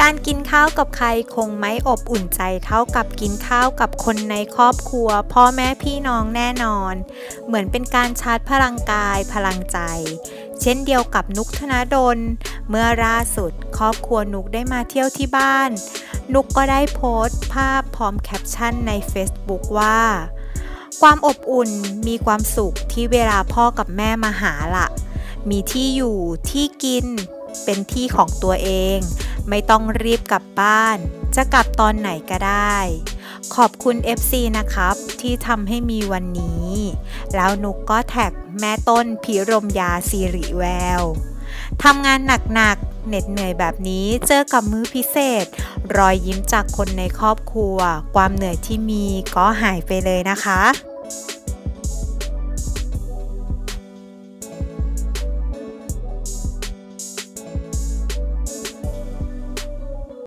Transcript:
การกินข้าวกับใครคงไม่อบอุ่นใจเท่ากับกินข้าวกับคนในครอบครัว พ่อแม่พี่น้องแน่นอน เหมือนเป็นการชาร์จพลังกายพลังใจ เช่นเดียวกับนุกธนดล เมื่อล่าสุดครอบครัวนุกได้มาเที่ยวที่บ้าน นุกก็ได้โพสต์ภาพพร้อมแคปชั่นใน Facebook ว่า ความอบอุ่นมีความสุขที่เวลาพ่อกับแม่มาหาละมีที่อยู่ที่กินเป็นที่ของตัวเอง ไม่ต้องรีบกลับบ้าน จะกลับตอนไหนก็ได้ ขอบคุณ FC นะครับ ที่ทำให้มีวันนี้ แล้วนุกก็แท็กแม่ต้นพิรมยาสิริแววทำงานหนักๆ เหน็ดเหนื่อยแบบนี้เจอกับมื้อพิเศษ รอยยิ้มจากคนในครอบครัว ความเหนื่อยที่มีก็หายไปเลยนะคะ